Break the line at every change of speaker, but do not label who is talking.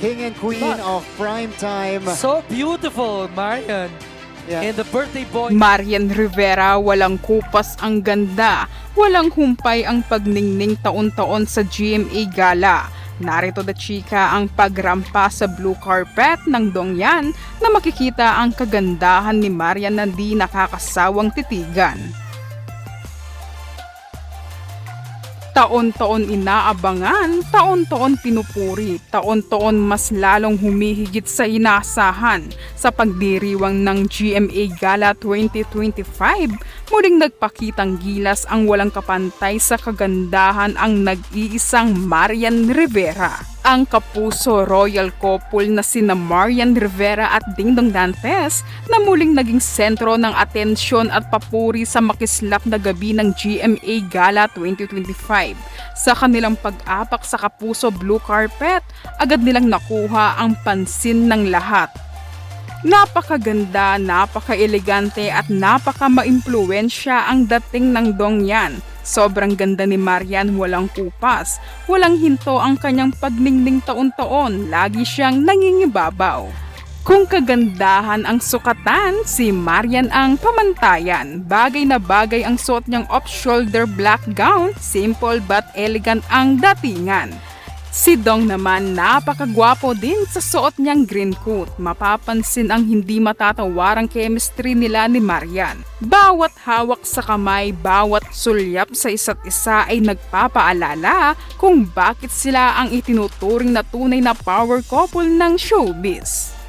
king and queen
But-
of prime time.
So beautiful, Marian.
Yeah.
And the birthday boy.
Marian Rivera, walang kupas ang ganda, walang humpay ang pagningning taon-taon sa GMA Gala. Narito da chika ang pagrampa sa blue carpet ng Dongyan na makikita ang kagandahan ni Marian na di nakakasawang titigan. Taon-taon inaabangan, taon-taon pinupuri, taon-taon mas lalong humihigit sa inaasahan sa pagdiriwang ng GMA Gala 2025. Muling nagpakitang gilas ang walang kapantay sa kagandahan ang nag-iisang Marian Rivera. Ang kapuso royal couple na sina Marian Rivera at Dingdong Dantes na muling naging sentro ng atensyon at papuri sa makislap na gabi ng GMA Gala 2025. Sa kanilang pag-apak sa kapuso blue carpet, agad nilang nakuha ang pansin ng lahat. Napakaganda, napaka-elegante at napaka-maimpluwensya ang dating ng Dongyan. Sobrang ganda ni Marian, walang kupas. Walang hinto ang kanyang pagningning taon-taon. Lagi siyang nangingibabaw. Kung kagandahan ang sukatan, si Marian ang pamantayan. Bagay na bagay ang suot niyang off-shoulder black gown, simple but elegant ang datingan. Si Dong naman napakagwapo din sa suot niyang green coat. Mapapansin ang hindi matatawarang chemistry nila ni Marian. Bawat hawak sa kamay, bawat sulyap sa isa't isa ay nagpapaalala kung bakit sila ang itinuturing na tunay na power couple ng showbiz.